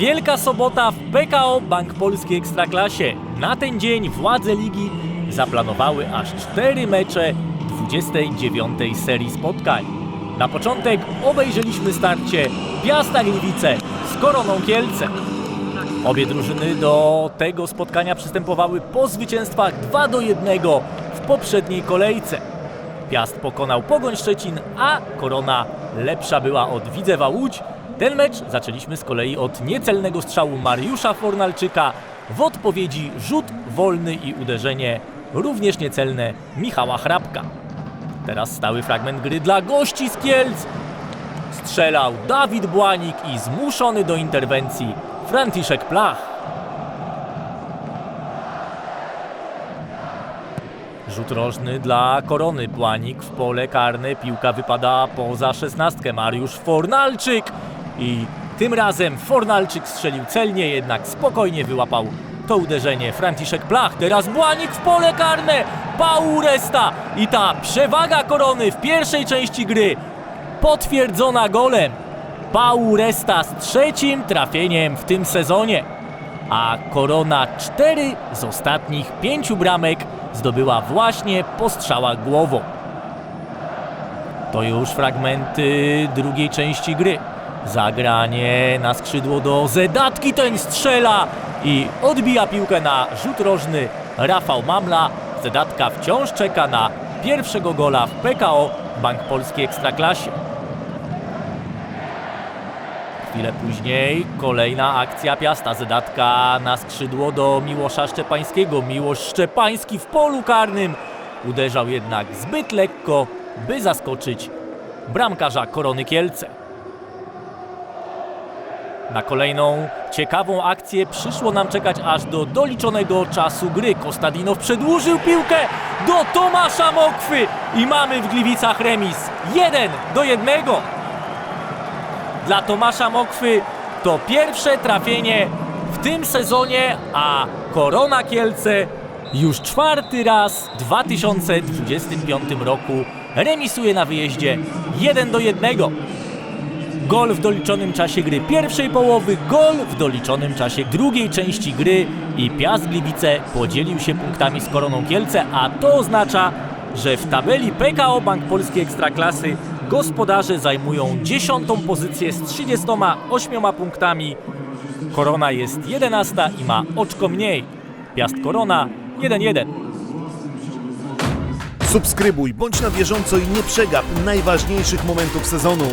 Wielka sobota w PKO Bank Polski Ekstraklasie. Na ten dzień władze ligi zaplanowały aż 4 mecze 29 serii spotkań. Na początek obejrzeliśmy starcie Piasta Gliwice z Koroną Kielce. Obie drużyny do tego spotkania przystępowały po zwycięstwach 2 do 1 w poprzedniej kolejce. Piast pokonał Pogoń Szczecin, a Korona lepsza była od Widzewa Łódź. Ten mecz zaczęliśmy z kolei od niecelnego strzału Mariusza Fornalczyka, w odpowiedzi rzut wolny i uderzenie również niecelne Michała Hrabka. Teraz stały fragment gry dla gości z Kielc. Strzelał Dawid Błanik i zmuszony do interwencji Franciszek Plach. Rzut rożny dla Korony. Błanik w pole karne. Piłka wypada poza szesnastkę. Mariusz Fornalczyk. I tym razem Fornalczyk strzelił celnie, jednak spokojnie wyłapał to uderzenie. Franciszek Plach. Teraz Błanik w pole karne. Paul Resta. I ta przewaga Korony w pierwszej części gry potwierdzona golem. Paul Resta z trzecim trafieniem w tym sezonie a Korona cztery z ostatnich pięciu bramek zdobyła właśnie po strzałach głową. To już fragmenty drugiej części gry. Zagranie na skrzydło do Zedatki, ten strzela i odbija piłkę na rzut rożny Rafał Mamla. Zedatka wciąż czeka na pierwszego gola w PKO Bank Polski Ekstraklasie. Chwilę później kolejna akcja Piasta. Zedatka na skrzydło do Miłosza Szczepańskiego. Miłosz Szczepański w polu karnym. Uderzał jednak zbyt lekko, by zaskoczyć bramkarza Korony Kielce. Na kolejną ciekawą akcję przyszło nam czekać aż do doliczonego czasu gry. Kostadinow przedłużył piłkę do Tomasza Mokwy i mamy w Gliwicach remis 1 do 1 dla Tomasza Mokwy to pierwsze trafienie w tym sezonie, a Korona Kielce już czwarty raz w 2025 roku remisuje na wyjeździe 1 do 1. Gol w doliczonym czasie gry pierwszej połowy, gol w doliczonym czasie drugiej części gry i Piast Gliwice podzielił się punktami z Koroną Kielce, a to oznacza, że w tabeli PKO Bank Polskiej Ekstraklasy gospodarze zajmują dziesiątą pozycję z 38 punktami. Korona jest 11 i ma oczko mniej. Piast Korona 1-1. Subskrybuj, bądź na bieżąco i nie przegap najważniejszych momentów sezonu.